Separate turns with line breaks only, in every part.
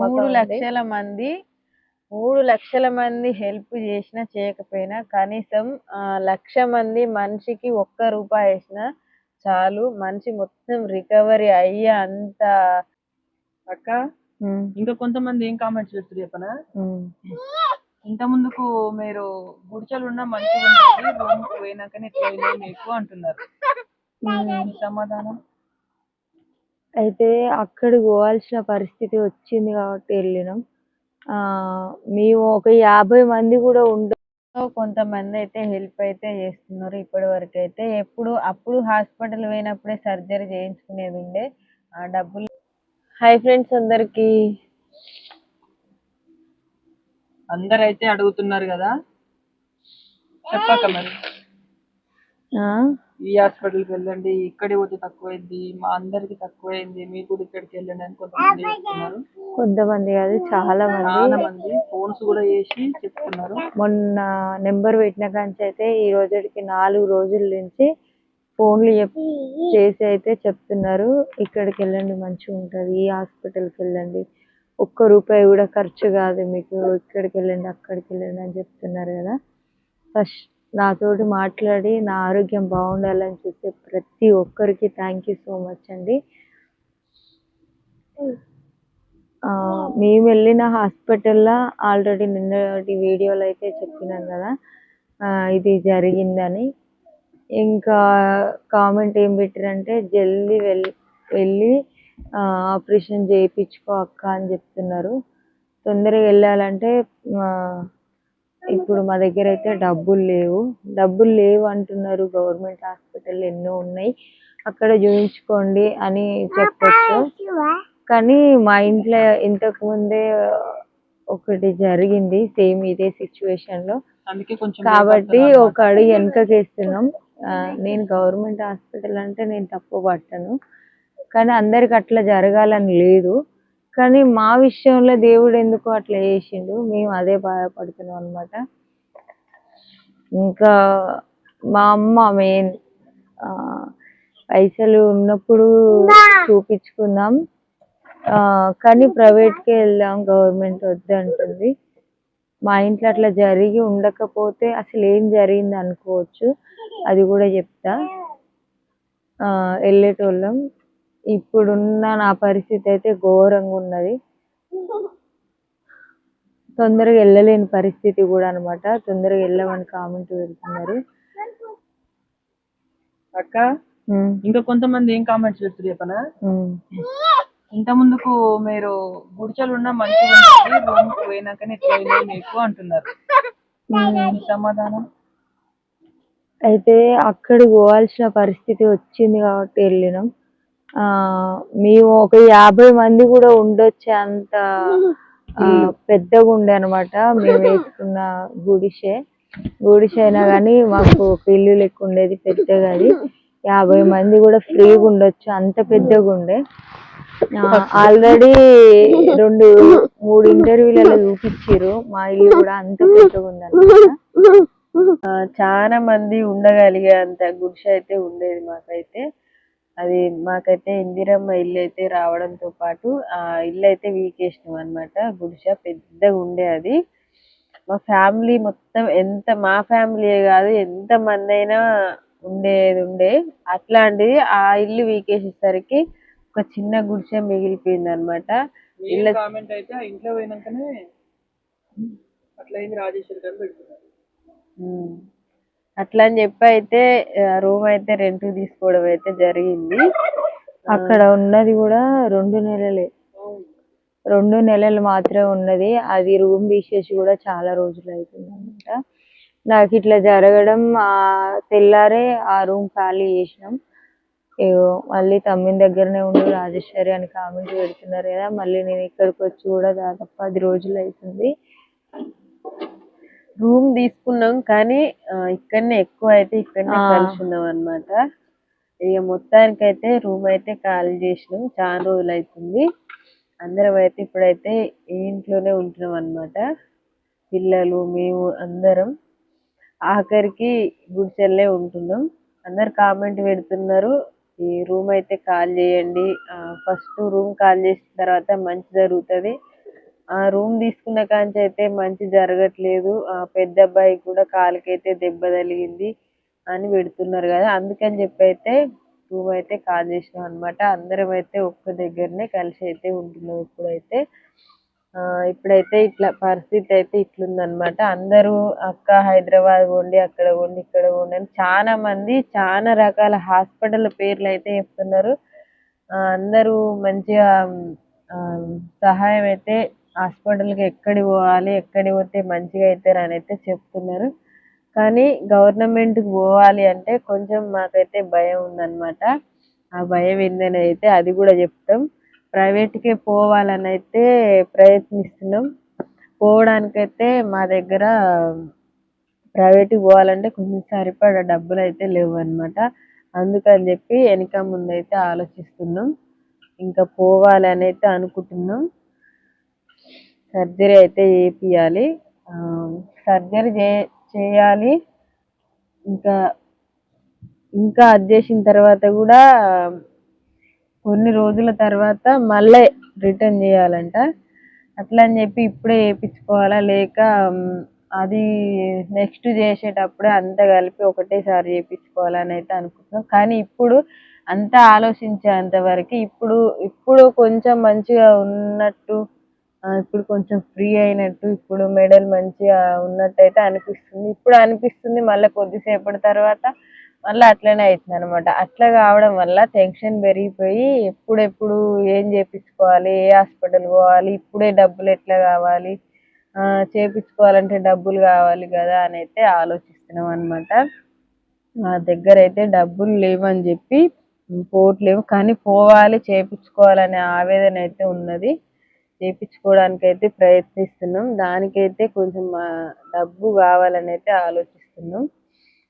మూడు. లక్షల మంది మూడు లక్షల మంది హెల్ప్ చేసినా చేయకపోయినా కనీసం లక్ష మంది మనిషికి ఒక్క రూపాయి వేసినా చాలు. మనిషి మొత్తం రికవరీ అయ్యే అంత
అక్క. ఇంకా కొంతమంది ఏం కామెంట్స్ పెడుతున్నారు చెప్పనా. ఇంత ముందుకు మీరు గుడిచలు ఉన్న మంచిగా ఉండేది రూమ్ పోయినాకనే మీకు అంటున్నారు. సమాధానం?
అయితే అక్కడికి పోవాల్సిన పరిస్థితి వచ్చింది కాబట్టి వెళ్ళినాం. ఆ మేము ఒక యాభై మంది కూడా ఉండ
కొంతమంది అయితే హెల్ప్ అయితే చేస్తున్నారు ఇప్పటి వరకు అయితే. ఎప్పుడు అప్పుడు హాస్పిటల్ పోయినప్పుడే సర్జరీ చేయించుకునేది ఉండే. ఆ డబ్బులు హాయ్ ఫ్రెండ్స్ అందరికి.
అందరు అయితే అడుగుతున్నారు కదా? చెప్పాక మరి. ఈ హాస్పిటల్కి వెళ్ళండి ఇక్కడే పోతే తక్కువైంది మా అందరికి తక్కువైంది మీరు కూడా ఇక్కడికి వెళ్ళండి అని కొంతమంది చెప్తున్నారు.
కొంతమంది కాదు చాలా మంది.
చాలా మంది ఫోన్స్ కూడా చేసి చెప్తున్నారు.
మొన్న నెంబర్ పెట్టిన కాంచి అయితే ఈ రోజుకి నాలుగు రోజుల నుంచి ఫోన్లు చెప్ చేసి అయితే చెప్తున్నారు. ఇక్కడికి వెళ్ళండి మంచిగా ఉంటుంది ఈ హాస్పిటల్కి వెళ్ళండి. ఒక్క రూపాయి కూడా ఖర్చు కాదు మీకు ఇక్కడికి వెళ్ళండి అక్కడికి వెళ్ళండి అని చెప్తున్నారు కదా. ఫస్ట్ నాతోటి మాట్లాడి నా ఆరోగ్యం బాగుండాలని చూసే ప్రతి ఒక్కరికి థ్యాంక్ యూ సో మచ్ అండి. మేము వెళ్ళిన హాస్పిటల్లో ఆల్రెడీ నిన్నటి వీడియోలో అయితే చెప్పినాం కదా ఇది జరిగిందని. ఇంకా కామెంట్ ఏం పెట్టారంటే జల్దీ వెళ్ళి వెళ్ళి ఆపరేషన్ చేయించుకో అక్క అని చెప్తున్నారు. తొందరగా వెళ్ళాలంటే ఇప్పుడు మా దగ్గర అయితే డబ్బులు లేవు. డబ్బులు లేవు అంటున్నారు గవర్నమెంట్ హాస్పిటల్ ఎన్నో ఉన్నాయి. అక్కడ చూపించుకోండి అని చెప్పొచ్చు. కానీ మా ఇంట్లో ఇంతకు ముందే ఒకటి జరిగింది సేమ్ ఇదే
సిచ్యువేషన్లో.
కాబట్టి ఒక అడుగు వెనకకేస్తున్నాం. నేను గవర్నమెంట్ హాస్పిటల్ అంటే నేను తప్పు పట్టను. కానీ అందరికి అట్లా జరగాలని లేదు. కానీ మా విషయంలో దేవుడు ఎందుకు అట్లా చేసిండు? మేము అదే బాధపడుతున్నాం అనమాట ఇంకా మా అమ్మ మెయిన్ పైసలు ఉన్నప్పుడు చూపించుకుందాం. కానీ ప్రైవేట్కే వెళ్దాం గవర్నమెంట్ వద్దంటుంది. మా ఇంట్లో అట్లా జరిగి ఉండకపోతే అసలు ఏం జరిగింది అనుకోవచ్చు. అది కూడా చెప్తా. వెళ్ళేటోళ్ళం. ఇప్పుడున్న నా పరిస్థితి అయితే ఘోరంగా ఉన్నది. తొందరగా వెళ్ళలేని పరిస్థితి కూడా అన్నమాట. తొందరగా వెళ్ళమని కామెంట్ పెడుతున్నారు.
అక్క ఇంకా కొంతమంది ఏం కామెంట్స్ పెడుతున్నారు చెప్పనా? ఇంత ముందుకు మీరు గుడిచలు ఉన్న మంచిగా రూమ్ పోయినాకనే ఇట్లా అయినాయి మీకు అంటున్నారు. సమాధానం?
అయితే అక్కడికి పోవాల్సిన పరిస్థితి వచ్చింది కాబట్టి వెళ్ళినాం. మేము ఒక యాభై మంది కూడా ఉండొచ్చే అంత పెద్దగా ఉండే అనమాట మేము వేసుకున్న గుడిసె. గుడిసె అయినా కానీ మాకు ఒక ఇల్లు లెక్క ఉండేది పెద్దగా అది. యాభై మంది కూడా ఫ్రీగా ఉండొచ్చు అంత పెద్దగా ఉండే. ఆల్రెడీ రెండు మూడు ఇంటర్వ్యూలలో చూపించారు మా ఇల్లు కూడా అంత పెద్దగా ఉందన్నమాట
చాలా మంది ఉండగలిగే అంత గుడిసె అయితే ఉండేది మాకైతే. అది మాకైతే ఇందిరమ్మ ఇల్లు అయితే రావడంతో పాటు ఆ ఇల్లు అయితే వీకేసినాం అన్నమాట. గుడిసె పెద్దగా ఉండే అది. మా ఫ్యామిలీ మొత్తం ఎంత మా ఫ్యామిలీ కాదు ఎంత మంది అయినా ఉండేది ఉండే. అట్లాంటిది ఆ ఇల్లు వీకేసేసరికి ఒక చిన్న గుడిసె మిగిలిపోయింది అనమాట
మెయిన్ కామెంట్ అయితే ఇంట్లో పోయినాకనే అట్లా అయింది రాజేశ్వరి గారు పెడుతున్నారు.
అట్లా అని చెప్పి అయితే రూమ్ అయితే రెంట్ తీసుకోవడం అయితే జరిగింది.
అక్కడ ఉన్నది కూడా రెండు నెలలే. రెండు నెలలు మాత్రమే ఉన్నది. అది రూమ్ తీసేసి కూడా చాలా రోజులు అవుతుంది అనమాట నాకు ఇట్లా జరగడం ఆ తెల్లారే ఆ రూమ్ ఖాళీ చేసినాం. మళ్ళీ తమ్మిన దగ్గరనే ఉండి రాజేశ్వరి అని కామెంట్ పెడుతున్నారు కదా. మళ్ళీ నేను ఇక్కడికి వచ్చి కూడా దాదాపు పది రోజులు అవుతుంది.
రూమ్ తీసుకున్నాం కానీ ఇక్కడనే ఎక్కువ అయితే ఇక్కడనే. కలిసి ఉన్నాం అనమాట ఇక మొత్తానికి అయితే రూమ్ అయితే ఖాళీ చేసినాం. చాలా రోజులు అవుతుంది అందరం అయితే ఇప్పుడైతే ఇంట్లోనే ఉంటున్నాం అన్నమాట. పిల్లలు మేము అందరం ఆఖరికి గుడిసెల్లే ఉంటున్నాం. అందరు కామెంట్ పెడుతున్నారు ఈ రూమ్ అయితే కాల్ చేయండి. ఫస్ట్ రూమ్ కాల్ చేసిన తర్వాత మంచి జరుగుతుంది. ఆ రూమ్ తీసుకున్న కాంచి అయితే మంచి జరగట్లేదు. ఆ పెద్ద అబ్బాయి కూడా కాలుకైతే దెబ్బ తగిలింది అని పెడుతున్నారు కదా. అందుకని చెప్పి అయితే రూమ్ అయితే కాల్ చేసినాం అనమాట అందరం అయితే ఒక్క దగ్గరనే కలిసి అయితే ఉంటున్నాం ఇప్పుడైతే. ఇప్పుడైతే ఇట్లా పరిస్థితి అయితే ఇట్లుందనమాట అందరూ అక్క హైదరాబాద్ ఉండి అక్కడ ఉండి ఇక్కడ పోండి అని చాలా మంది చాలా రకాల హాస్పిటల్ పేర్లు అయితే చెప్తున్నారు. అందరూ మంచిగా సహాయం అయితే హాస్పిటల్కి ఎక్కడి ఎక్కడికి పోవాలి ఎక్కడికి పోతే మంచిగా అవుతారు అని అయితే చెప్తున్నారు. కానీ గవర్నమెంట్కి పోవాలి అంటే కొంచెం మాకైతే భయం ఉందన్నమాట. ఆ భయం ఏందని అయితే అది కూడా చెప్తాం. ప్రైవేట్కే పోవాలని అయితే ప్రయత్నిస్తున్నాం. పోవడానికైతే మా దగ్గర ప్రైవేట్కి పోవాలంటే కొంచెం సరిపడా డబ్బులు అయితే లేవు అనమాట అందుకని చెప్పి వెనక ముందు అయితే ఆలోచిస్తున్నాం. ఇంకా పోవాలి అయితే అనుకుంటున్నాం. సర్జరీ అయితే చేపియాలి సర్జరీ చే చేయాలి. ఇంకా ఇంకా అది చేసిన తర్వాత కూడా కొన్ని రోజుల తర్వాత మళ్ళీ రిటర్న్ చేయాలంట. అట్లా అని చెప్పి ఇప్పుడే చేయించుకోవాలా లేక అది నెక్స్ట్ చేసేటప్పుడే అంతా కలిపి ఒకటేసారి చేయించుకోవాలని అయితే అనుకుంటున్నాం. కానీ ఇప్పుడు అంతా ఆలోచించేంత వరకు ఇప్పుడు ఇప్పుడు కొంచెం మంచిగా ఉన్నట్టు ఇప్పుడు కొంచెం ఫ్రీ అయినట్టు ఇప్పుడు మెడల్ మంచిగా ఉన్నట్టయితే అనిపిస్తుంది. ఇప్పుడు అనిపిస్తుంది మళ్ళీ కొద్దిసేపటి తర్వాత మళ్ళీ అట్లనే అవుతుంది అనమాట అట్లా కావడం వల్ల టెన్షన్ పెరిగిపోయి ఎప్పుడెప్పుడు ఏం చేపించుకోవాలి ఏ హాస్పిటల్ పోవాలి ఇప్పుడే డబ్బులు ఎట్లా కావాలి చేపించుకోవాలంటే డబ్బులు కావాలి కదా అని అయితే ఆలోచిస్తున్నాం అనమాట నా దగ్గర అయితే డబ్బులు లేవని చెప్పి పోవట్లేము కానీ పోవాలి చేపించుకోవాలనే ఆవేదన అయితే ఉన్నది. చేపించుకోవడానికి అయితే ప్రయత్నిస్తున్నాం. దానికైతే కొంచెం డబ్బు కావాలని అయితే ఆలోచిస్తున్నాం.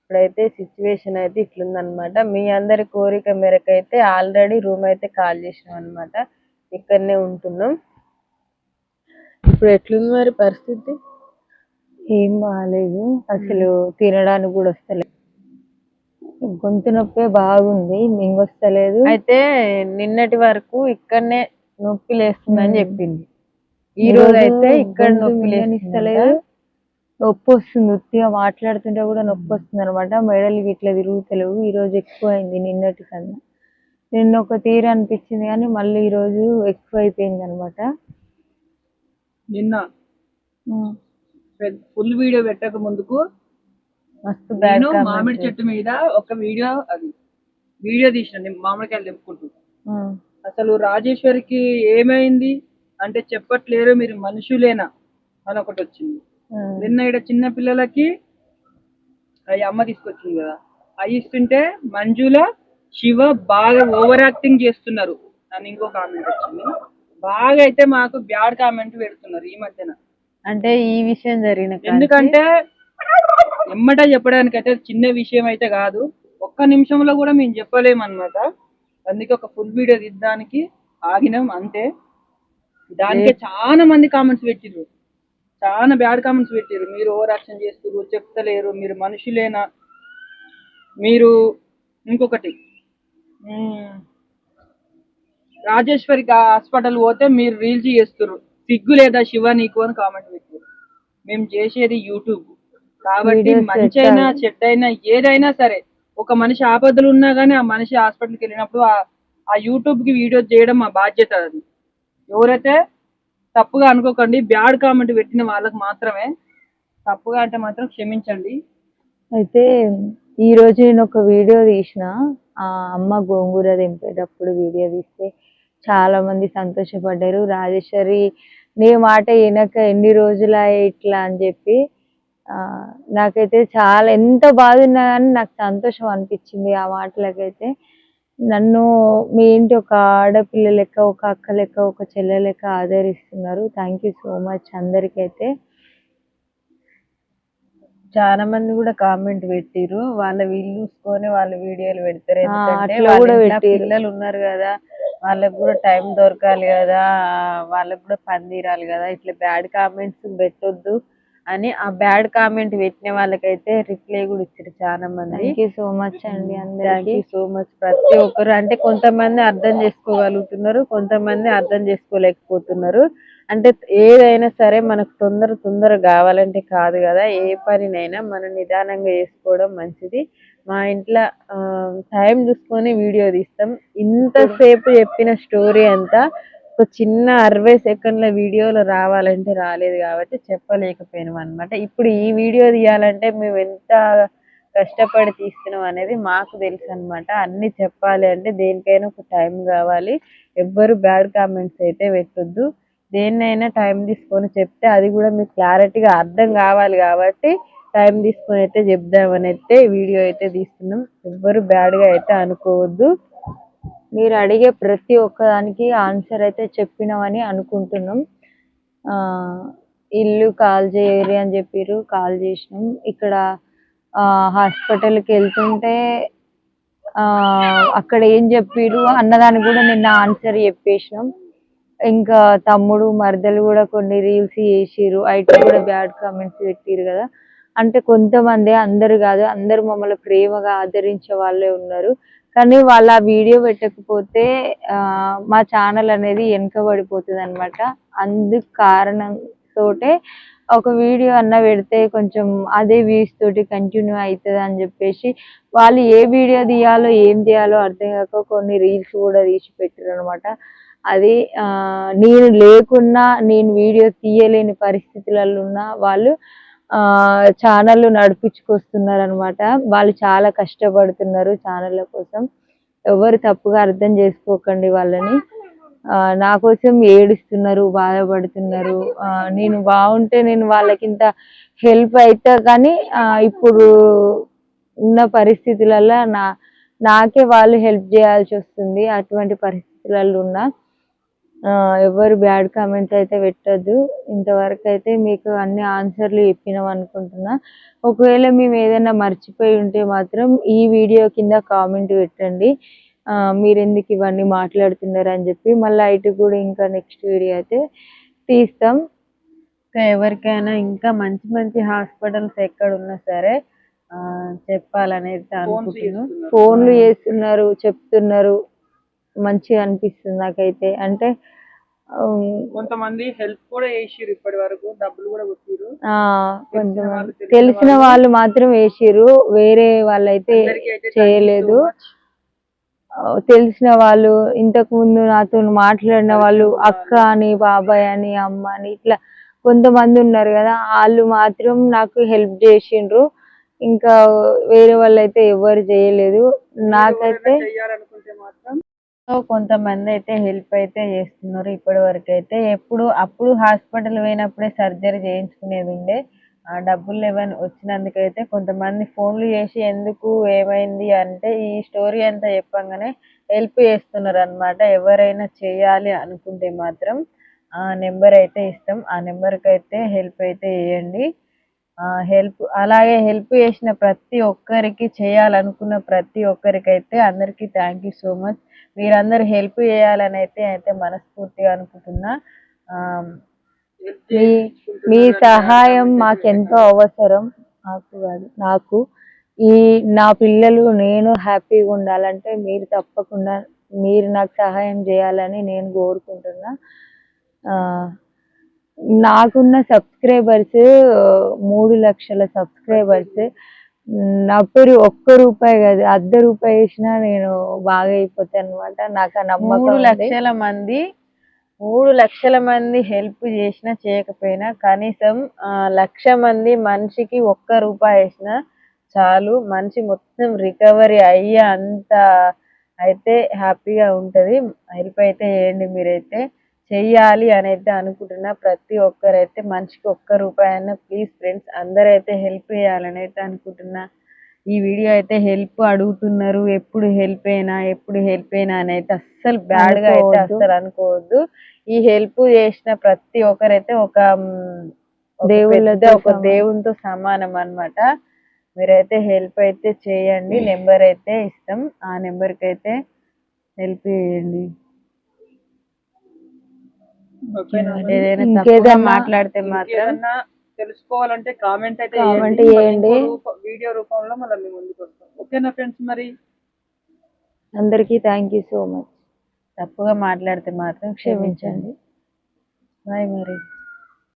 ఇప్పుడైతే సిచ్యువేషన్ అయితే ఇట్లుందనమాట మీ అందరి కోరిక మేరకు అయితే ఆల్రెడీ రూమ్ అయితే కాల్ చేసినాం అనమాట ఇక్కడనే ఉంటున్నాం. ఇప్పుడు ఎట్లుంది మరి పరిస్థితి?
ఏం బాగాలేదు అసలు తినడానికి కూడా వస్తలేదు గొంతు నొప్పి బాగుంది. మింగొస్తలేదు.
అయితే నిన్నటి వరకు ఇక్కడనే నొప్పి లేస్తుందని. చెప్పింది. ఈ రోజు అయితే ఇక్కడ నొప్పి లేస్తలేదు
నొప్పి వస్తుంది ఉత్తిగా మాట్లాడుతుంటే కూడా నొప్పి వస్తుంది అనమాట మెడలు ఇట్లా తిరుగుతలేవు ఈ రోజు ఎక్కువ అయింది నిన్నటి కన్నా. నిన్న ఒక తీరు అనిపించింది కానీ మళ్ళీ ఈ రోజు ఎక్కువ అయిపోయింది అనమాట
నిన్న ఫుల్ వీడియో పెట్టక ముందుకు
మస్తు
నేను మామిడి చెట్టు మీద ఒక వీడియో అది వీడియో తీసిన మామిడికాయలు తెంపుకుంటూ అసలు రాజేశ్వరికి ఏమైంది? అంటే చెప్పట్లేరు మీరు మనుషులేనా? అని ఒకటి వచ్చింది. నిన్న ఇక్కడ చిన్న పిల్లలకి అవి అమ్మ తీసుకొచ్చింది కదా. అవి ఇస్తుంటే మంజుల శివ బాగా ఓవర్ యాక్టింగ్ చేస్తున్నారు. అని ఇంకో కామెంట్ వచ్చింది. బాగా అయితే మాకు బ్యాడ్ కామెంట్ పెడుతున్నారు ఈ మధ్యన.
అంటే ఈ విషయం జరిగిన
ఎందుకంటే ఎమ్మట చెప్పడానికి అయితే చిన్న విషయం అయితే కాదు. ఒక్క నిమిషంలో కూడా మేము చెప్పలేము అనమాట అందుకే ఒక ఫుల్ వీడియో తీద్దానికి ఆగినాం అంతే. దానికి చాలా మంది కామెంట్స్ పెట్టిర్రు. చాలా బ్యాడ్ కామెంట్స్ పెట్టిర్రు. మీరు ఓవర్ యాక్షన్ చేస్తున్నారు చెప్తలేరు మీరు మనుషులేనా? మీరు ఇంకొకటి. రాజేశ్వరి హాస్పిటల్ పోతే మీరు రీల్స్ చేస్తున్నారు సిగ్గు లేదా శివ నీకు అని కామెంట్ పెట్టారు మేము చేసేది యూట్యూబ్ కాబట్టి
Videos
మంచి
పెట్టాలి.
అయినా చెడ్డ అయినా ఏదైనా సరే ఒక మనిషి ఆపదలు ఉన్నా కానీ ఆ మనిషి హాస్పిటల్కి వెళ్ళినప్పుడు ఆ- యూట్యూబ్కి వీడియో చేయడం మా బాధ్యత అది. ఎవరైతే తప్పుగా అనుకోకండి బ్యాడ్ కామెంట్ పెట్టిన వాళ్ళకి మాత్రమే తప్పుగా అంటే మాత్రం క్షమించండి.
అయితే ఈరోజు నేను ఒక వీడియో తీసిన ఆ అమ్మ గోంగూర దింపేటప్పుడు వీడియో తీస్తే చాలా మంది సంతోషపడ్డారు. రాజేశ్వరి నీ మాట వినక ఎన్ని రోజులా ఇట్లా అని చెప్పి నాకైతే చాలా ఎంత బాధ ఉన్నా కానీ నాకు సంతోషం అనిపించింది ఆ మాటలకైతే. నన్ను మీ ఇంటి ఒక ఆడపిల్ల లెక్క ఒక అక్క లెక్క ఒక చెల్లె లెక్క ఆదరిస్తున్నారు. థ్యాంక్ యూ సో మచ్ అందరికైతే.
చాలా మంది కూడా కామెంట్ పెట్టిర్రు. వాళ్ళ వీళ్ళు చూసుకొని వాళ్ళ వీడియోలు పెడతారు. ఎందుకంటే. పిల్లలు ఉన్నారు కదా వాళ్ళకు కూడా టైం దొరకాలి కదా వాళ్ళకు కూడా పని తీరాలి కదా. ఇట్లా బ్యాడ్ కామెంట్స్ పెట్టొద్దు. అని ఆ బ్యాడ్ కామెంట్ పెట్టిన వాళ్ళకైతే రిప్లై కూడా ఇచ్చారు చాలా మంది
సో మచ్ అండి అందరికి.
సో మచ్ ప్రతి ఒక్కరు అంటే కొంతమంది అర్థం చేసుకోగలుగుతున్నారు కొంతమంది అర్థం చేసుకోలేకపోతున్నారు. అంటే ఏదైనా సరే మనకు తొందర తొందర కావాలంటే కాదు కదా ఏ పనినైనా మనం నిదానంగా చేసుకోవడం మంచిది. మా ఇంట్లో టైం చూసుకొని వీడియో తీస్తాం. ఇంతసేపు చెప్పిన స్టోరీ అంతా ఒక చిన్న అరవై సెకండ్ల వీడియోలో రావాలంటే రాలేదు కాబట్టి చెప్పలేకపోయినాం అనమాట ఇప్పుడు ఈ వీడియో తీయాలంటే మేము ఎంత కష్టపడి తీస్తున్నాం అనేది మాకు తెలుసు అనమాట అన్నీ చెప్పాలి అంటే దేనికైనా ఒక టైం కావాలి. ఎవ్వరు బ్యాడ్ కామెంట్స్ అయితే పెట్టొద్దు. దేన్నైనా టైం తీసుకొని చెప్తే అది కూడా మీకు క్లారిటీగా అర్థం కావాలి కాబట్టి టైం తీసుకొని అయితే చెప్దామని అయితే వీడియో అయితే తీస్తున్నాం. ఎవ్వరు బ్యాడ్గా అయితే అనుకోవద్దు.
మీరు అడిగే ప్రతి ఒక్కదానికి ఆన్సర్ అయితే చెప్పినామని అనుకుంటున్నాం. ఇల్లు కాల్ చేయరు అని చెప్పిర్రు కాల్ చేసినాం. ఇక్కడ హాస్పిటల్కి వెళ్తుంటే అక్కడ ఏం చెప్పిర్రు అన్నదానికి కూడా నిన్న ఆన్సర్ చెప్పేసినాం. ఇంకా తమ్ముడు మరదలు కూడా కొన్ని రీల్స్ చేసిర్రు. ఐటీ కూడా బ్యాడ్ కామెంట్స్ పెట్టిర్రు కదా. అంటే కొంతమంది అందరు కాదు అందరు మమ్మల్ని ప్రేమగా ఆదరించే వాళ్ళే ఉన్నారు. కానీ వాళ్ళు ఆ వీడియో పెట్టకపోతే మా ఛానల్ అనేది వెనుకబడిపోతుంది అనమాట అందుకు కారణంతోటే ఒక వీడియో అన్న పెడితే కొంచెం అదే వ్యూస్ తోటి కంటిన్యూ అవుతుంది అని చెప్పేసి వాళ్ళు ఏ వీడియో తీయాలో ఏం తీయాలో అర్థం కాక కొన్ని రీల్స్ కూడా తీసి పెట్టారు అనమాట అది నేను లేకున్నా నేను వీడియో తీయలేని పరిస్థితులలో ఉన్న వాళ్ళు ఛానళ్ళు ఛానల్ నడిపించుకొస్తున్నారు అనమాట వాళ్ళు చాలా కష్టపడుతున్నారు ఛానళ్ళ కోసం. ఎవరు తప్పుగా అర్థం చేసుకోకండి వాళ్ళని. నా కోసం ఏడుస్తున్నారు బాధపడుతున్నారు. నేను బాగుంటే నేను వాళ్ళకింత హెల్ప్ అవుతా కానీ ఇప్పుడు ఉన్న పరిస్థితులలో నా నాకే వాళ్ళు హెల్ప్ చేయాల్సి వస్తుంది. అటువంటి పరిస్థితులలో ఉన్నా ఎవరు బ్యాడ్ కామెంట్స్ అయితే పెట్టద్దు. ఇంతవరకు అయితే మీకు అన్ని ఆన్సర్లు చెప్పినాం అనుకుంటున్నా. ఒకవేళ మేము ఏదైనా మర్చిపోయి ఉంటే మాత్రం ఈ వీడియో కింద కామెంట్ పెట్టండి. ఆ, మీరు ఎందుకు ఇవన్నీ మాట్లాడుతున్నారు అని చెప్పి మళ్ళీ ఇటు కూడా ఇంకా నెక్స్ట్ వీడియో అయితే తీస్తాం.
ఇంకా ఎవరికైనా ఇంకా మంచి మంచి హాస్పిటల్స్ ఎక్కడ ఉన్నా సరే చెప్పాలనేది అనుకుంటున్నాను
ఫోన్లు చేస్తున్నారు చెప్తున్నారు. మంచిగా అనిపిస్తుంది నాకైతే. అంటే
కొంతమంది హెల్ప్ కూడా చేసిర్రు ఇప్పటి వరకు డబ్బులు కూడా
ఆ, కొంతమంది.
తెలిసిన వాళ్ళు.
మాత్రం వేసిర్రు వేరే వాళ్ళైతే చేయలేదు. తెలిసిన వాళ్ళు ఇంతకు ముందు నాతో మాట్లాడిన వాళ్ళు అక్క అని బాబాయ్ అని అమ్మ అని ఇట్లా కొంతమంది ఉన్నారు కదా వాళ్ళు మాత్రం నాకు హెల్ప్ చేసిండ్రు ఇంకా వేరే వాళ్ళు అయితే ఎవరు చేయలేదు. నాకైతే
సో కొంతమంది అయితే హెల్ప్ అయితే చేస్తున్నారు ఇప్పటి వరకు అయితే ఎప్పుడు అప్పుడు హాస్పిటల్ పోయినప్పుడే సర్జరీ చేయించుకునేది ఉండే ఆ డబ్బులు ఏమైనా వచ్చినందుకైతే కొంతమంది ఫోన్లు చేసి ఎందుకు ఏమైంది అంటే ఈ స్టోరీ అంతా చెప్పంగానే హెల్ప్ చేస్తున్నారు అనమాట ఎవరైనా చేయాలి అనుకుంటే మాత్రం ఆ నెంబర్ అయితే ఇస్తాం. ఆ నెంబర్కి అయితే హెల్ప్ అయితే చేయండి. హెల్ప్ అలాగే హెల్ప్ చేసిన ప్రతి ఒక్కరికి చేయాలనుకున్న ప్రతి ఒక్కరికైతే అందరికీ థ్యాంక్ యూ సో మచ్. మీరందరూ హెల్ప్ చేయాలని అయితే అయితే మనస్ఫూర్తిగా అనుకుంటున్నా.
మీ మీ సహాయం మాకెంతో అవసరం. నాకు కాదు నాకు. ఈ నా పిల్లలు నేను హ్యాపీగా ఉండాలంటే మీరు తప్పకుండా మీరు నాకు సహాయం చేయాలని నేను కోరుకుంటున్నా. నాకున్న సబ్స్క్రైబర్స్ మూడు లక్షల సబ్స్క్రైబర్స్ నా పేరు ఒక్క రూపాయి కాదు అర్ధ రూపాయి వేసినా నేను బాగా అయిపోతాను అనమాట నాకు నమ్మకం
మూడు. లక్షల మంది మూడు లక్షల మంది హెల్ప్ చేసినా చేయకపోయినా కనీసం లక్ష మంది మనిషికి ఒక్క రూపాయి వేసినా చాలు. మనిషి మొత్తం రికవరీ అయ్యే అంత అయితే హ్యాపీగా ఉంటది. హెల్ప్ అయితే చేయండి మీరైతే. చెయ్యాలి అని అయితే అనుకుంటున్నా. ప్రతి ఒక్కరైతే మనిషికి ఒక్క రూపాయి అయినా ప్లీజ్ ఫ్రెండ్స్ అందరైతే హెల్ప్ చేయాలని అయితే అనుకుంటున్నా. ఈ వీడియో అయితే హెల్ప్ అడుగుతున్నారు. ఎప్పుడు హెల్ప్ అయినా ఎప్పుడు హెల్ప్ అయినా అని అయితే అస్సలు బ్యాడ్గా అయితే. అస్సలు అనుకోవద్దు. ఈ హెల్ప్ చేసిన ప్రతి ఒక్కరైతే ఒక
దేవుళ్ళతో
ఒక. దేవునితో సమానం అన్నమాట. మీరైతే హెల్ప్ అయితే చేయండి. నెంబర్ అయితే ఇస్తాం. ఆ నెంబర్కి అయితే హెల్ప్ చేయండి. తప్పుగా మాట్లాడితే మాత్రం
తెలుసుకోవాలంటే కామెంట్ అయితే చేయండి. వీడియో రూపంలో మళ్ళీ మేము ముందుకు వస్తాం. ఓకేనా ఫ్రెండ్స్ మరి?
అందరికీ థ్యాంక్ యూ సో మచ్
తప్పుగా మాట్లాడితే మాత్రం క్షమించండి.
క్షమించండి.
బాయ్ మరి.